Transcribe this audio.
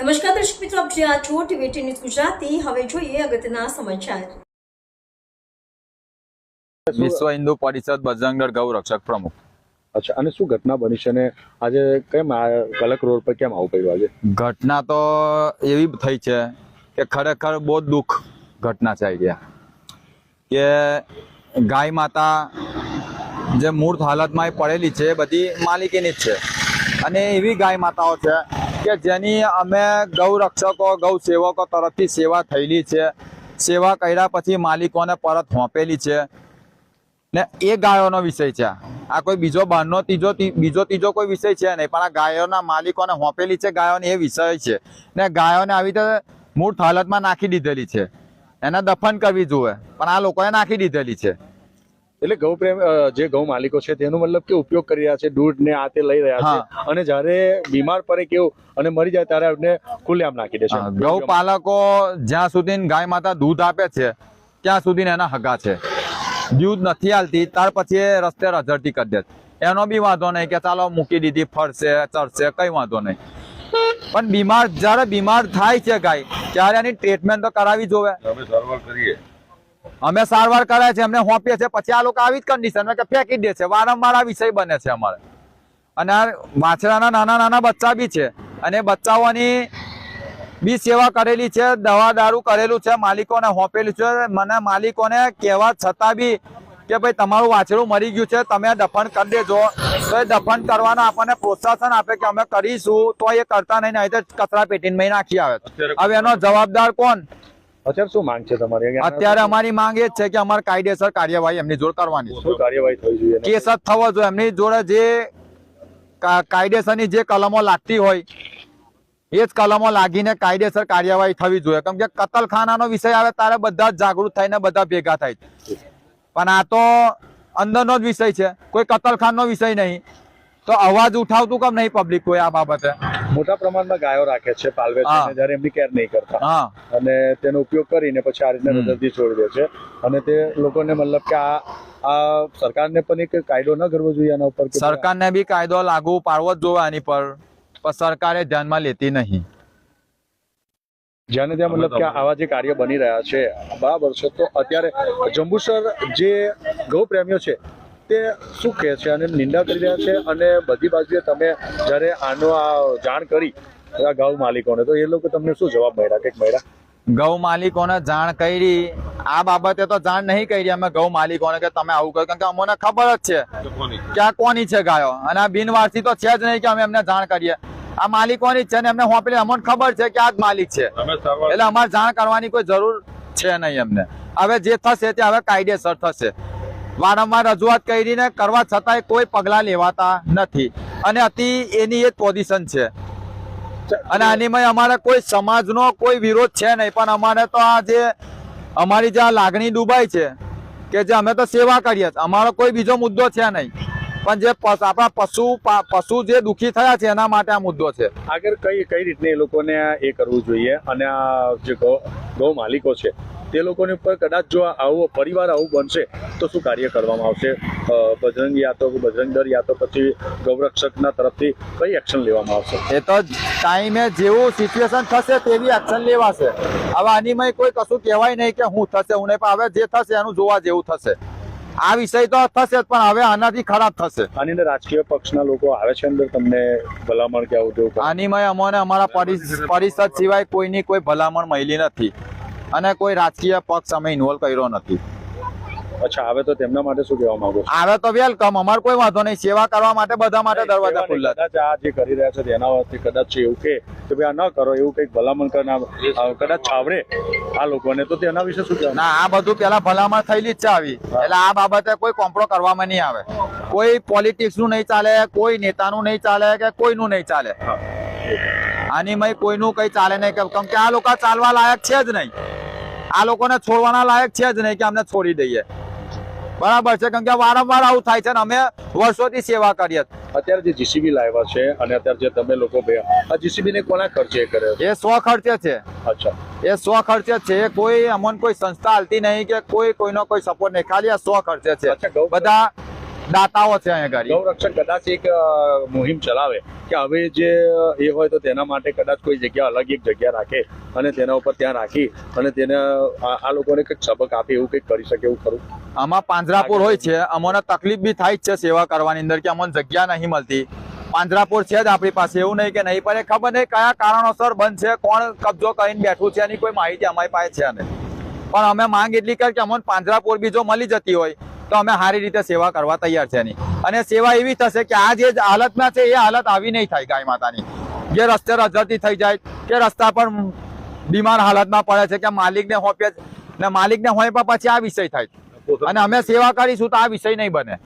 નમસ્કાર દર્શક મિત્રો આપ જ્યાં છો ટીવી ન્યૂઝ ગુજરાતી. હવે જોઈએ અગત્યના સમાચાર. વિશ્વ હિન્દુ પરિષદ બજરંગદળ ગૌ રક્ષક પ્રમુખ. અચ્છા અને શું ઘટના બની છે ને આજે કેમ કલક રોડ પર કેમ આવું પડ્યું આજે? ઘટના તો એવી થઈ છે કે ખરેખર બહુ દુઃખ ઘટના છે આઈડિયા કે ગાય માતા જે મૂળ હાલતમાં એ પડેલી છે એ બધી માલિકીની જ છે. અને એવી ગાય માતાઓ છે કે જેની અમે ગૌ રક્ષકો, ગૌ સેવકો તરફથી સેવા થયેલી છે. સેવા કર્યા પછી માલિકોને પરત સોંપેલી છે. ને એ ગાયોનો વિષય છે. આ કોઈ બીજો બહારનો ત્રીજો બીજો, ત્રીજો કોઈ વિષય છે નહીં, પણ આ ગાયોના માલિકોને હોંપેલી છે ગાયોને એ વિષય છે. ને ગાયોને આવી રીતે મૂળ હાલતમાં નાખી દીધેલી છે. એને દફન કરવી જોઈએ, પણ આ લોકોએ નાખી દીધેલી છે. એટલે ગૌ પ્રેમ જે ગૌ માલિકો છે તેનો મતલબ કે ઉપયોગ કરી રહ્યા છે દૂધ ને આ તે લઈ રહ્યા છે અને જ્યારે બીમાર પડે કેવું અને મરી જાય ત્યારે એમને ખુલ્લેઆમ નાખી દે છે. ગૌ પાલકો જ્યાં સુધી ગાય માતા દૂધ આપે છે ત્યાં સુધી એના હગા છે. દૂધ નથી હાલતી ત્યાર પછી એ રસ્તે રઝળતી કરી દે એનો બી વાંધો નહીં કે ચાલો મૂકી દીધી ફરશે ચરશે કઈ વાંધો નહીં. પણ બીમાર જ્યારે બીમાર થાય છે ગાય ત્યારે એની ટ્રીટમેન્ટ તો કરાવી જોવે. અમે સારવાર કરાય છે એમને હોંપીએ છે પછી આ લોકો આવી જ કન્ડિશન કે ફેંકી દે છે. વારંવાર આ વિષય બને છે અમારે. અને આ વાછરાના નાના નાના બચ્ચા બી છે. અને બચ્ચાઓની બી સેવા કરેલી છે દવા દારૂ કરેલું છે માલિકોને હોંપેલું છે. મને માલિકોને કહેવા છતાં બી કે ભાઈ તમારું વાછરું મરી ગયું છે તમે દફન કરી દેજો. તો એ દફન કરવાના આપણને પ્રોત્સાહન આપે કે અમે કરીશું તો એ કરતા નહીં નહીં તો કચરા પેટીને નાખી આવે. હવે એનો જવાબદાર કોણ? અત્યારે શું માંગ છે તમારી? અત્યારે અમારી માંગ એ જ છે કે અમારે કાયદેસર કાર્યવાહી એમની જોડે કરવાની શું કાર્યવાહી થવી જોઈએ કેસ જ થવો જોઈએ. એમની જોડે જે કાયદેસરની જે કલમો લાગતી હોય એ જ કલમો લાગીને કાયદેસર કાર્યવાહી થવી જોઈએ. કેમ કે કતલખાનાનો વિષય આવે ત્યારે બધા જ જાગૃત થઈને બધા ભેગા થાય. પણ આ તો અંદરનો જ વિષય છે. કોઈ કતલખાનનો વિષય નહીં. તો અવાજ ઉઠાવતું કેમ નહીં પબ્લિક કોઈ આ બાબતે? મોટા પ્રમાણમાં ગાયો રાખે છે પાલવે છે જયારે એમની કેર નહીં કરતા. અને તેનો ઉપયોગ કરીને પછી આ રીતના હમ. છોડી દે છે. અને તે લોકોને મતલબ કે આ આ સરકારને પણ એક કાયદો ન કરવો જોઈએ આના ઉપર સરકારને બી કાયદો લાગુ પાડવો જ જોઈએ આની પર. પણ સરકારે ધ્યાનમાં લેતી નહીં. જ્યાં ત્યાં મતલબ કે આવા જે કાર્ય બની રહ્યા છે બરાબર છે તો અત્યારે જંબુસર જે ગૌ પ્રેમીઓ છે તે શું કહે છે અને નિંદા કરી રહ્યા છે અને બધી બાજુએ તમે જ્યારે આનો આ જાણ કરી આ ગૌ માલિકોને તો એ લોકો તમને શું જવાબ મળ્યા? કંઈક મળ્યા? ગૌ માલિકોને જાણ કરી. આ બાબતે તો જાણ નહીં કરી. અમે ગૌ માલિકોને કે તમે આવું કર્યું કારણ કે અમને ખબર જ છે કે આ કોની છે ગાયો. અને આ બિનવારસી તો છે જ નહીં કે અમે એમને જાણ કરીએ. આ માલિકોની જ છે ને એમને હોંપેલી અમને ખબર છે કે આ જ માલિક છે. એટલે અમારે જાણ કરવાની કોઈ જરૂર છે નહીં અમને હવે જે થશે તે હવે કાયદેસર થશે. વારંવાર રજૂઆત કરીને કરવા છતાંય કોઈ પગલાં લેવાતા નથી. અને અતિ એની એ પોઝિશન છે. અને આનીમાં અમારે કોઈ સમાજનો કોઈ વિરોધ છે નહીં, પણ અમારે તો આ જે અમારી જે લાગણી ડૂબાઈ છે કે જે અમે તો સેવા કરીએ અમારો કોઈ બીજો મુદ્દો છે નહીં. પણ જે આપણા પશુ પશુ જે દુખી થયા છે, એના માટે આ મુદ્દો છે. આગળ કઈ કઈ રીતને એ લોકોને એ કરવું જોઈએ? અને આ જે ગૌ માલિકો છે તે લોકોની ઉપર કદાચ જો આવો પરિવાર આવું બનશે તો શું કાર્ય કરવામાં આવશે? બજરંગ યા તો બજરંગ દળ યા તો પછી ગૌરક્ષકના તરફથી કઈ એક્શન લેવામાં આવશે? એ તો ટાઈમે જેવું સિચ્યુએશન થશે તેવી એક્શન લેવાશે. હવે આનીમાં કોઈ કશું કહેવાય નહીં કે હું થશે હું નહીં પણ હવે જે થશે એનું જોવા જેવું થશે. આ વિષય તો થશે પણ હવે આનાથી ખરાબ થશે. આની અંદર રાજકીય પક્ષના લોકો આવે છે અંદર તમને ભલામણ કે આવું? આનીમય અમને અમારા પરિષદ સિવાય કોઈની કોઈ ભલામણ મળી નથી. અને કોઈ રાજકીય પક્ષ અમે ઇન્વોલ્વ કર્યો નથી. અચ્છા આવે તો તેમના માટે શું કહેવા માંગો છો? આવે તો વેલકમ અમાર કોઈ વાંધો નહીં. સેવા કરવા માટે બધા માટે દરવાજા ખુલ્લા કદાચ આ જે કરી રહ્યા છે તેના વખતે કદાચ એવું કે કે ભાઈ આ ન કરો એવું કંઈક ભલામણ કરીને આ- આ કદાચ છાવરે આ લોકોને તો તેના વિશે શું કહેવા ના આ બધું પેલા ભલામણ થયેલી જ છે આવી. એટલે આ બાબતે કોઈ કોમ્પ્રો કરવામાં નહીં આવે. કોઈ પોલિટિક્સનું નહીં ચાલે કોઈ નેતાનું નહીં ચાલે કે કોઈનું નહીં ચાલે. આની મય કોઈનું કઈ ચાલે નહીં. કેમ કે આ લોકો ચાલવા લાયક છે જ નહીં. આ લોકોને છોડવાના લાયક છે જ નહીં કે અમને છોડી દઈએ. બરાબર છે કેમ કે વારંવાર આવું થાય છે ને અમે વર્ષોથી સેવા કરીએ. અત્યારે જે જીસીબી લાવ્યા છે અને અત્યારે જે તમે લોકો બે આ જીસીબી ને કોના ખર્ચે કર્યો એ સ્વ ખર્ચે છે. અચ્છા. એ સ્વ ખર્ચે છે. કોઈ અમને કોઈ સંસ્થા હાલતી નહીં કે કોઈ કોઈનો કોઈ સપોર્ટ નહીં. ખાલી આ સ્વ ખર્ચે છે. બધા દાતાઓ છે અહીંયા ગાડી. ગૌરક્ષક કદાચ એક મુહિમ ચલાવે કે હવે જે એ હોય તો તેના માટે કદાચ કોઈ જગ્યા અલગ એક જગ્યા રાખે અને તેના ઉપર ત્યાં રાખી અને તેને આ લોકોને કંઈક સબક આપે એવું કંઈક કરી શકે એવું ખરું? આમાં પાંજરાપોર હોય છે. અમને તકલીફ બી થાય જ છે સેવા કરવાની અંદર કે અમને જગ્યા નહીં મળતી. પાંજરાપોર છે જ આપણી પાસે. એવું નહીં કે નહીં પણ એ ખબર નહીં કયા કારણોસર બંધ છે કોણ કબજો કરીને બેઠું છે એની કોઈ માહિતી અમારી પાસે છે નહીં. પણ અમે માંગ એટલી કરી કે અમને પાંજરાપોર બી જો મળી જતી હોય તો અમે સારી રીતે સેવા કરવા તૈયાર છે એની. અને સેવા એવી થશે કે આ જે હાલતમાં છે એ હાલત આવી નહીં થાય ગાય માતાની. જે રસ્તે રજતી થઈ જાય કે રસ્તા પર બીમાર હાલતમાં પડે છે કે માલિકને હોપે ને માલિકને હોય પણ પછી આ વિષય થાય. અને અમે સેવા કરીશું તો આ વિષય નહીં બને.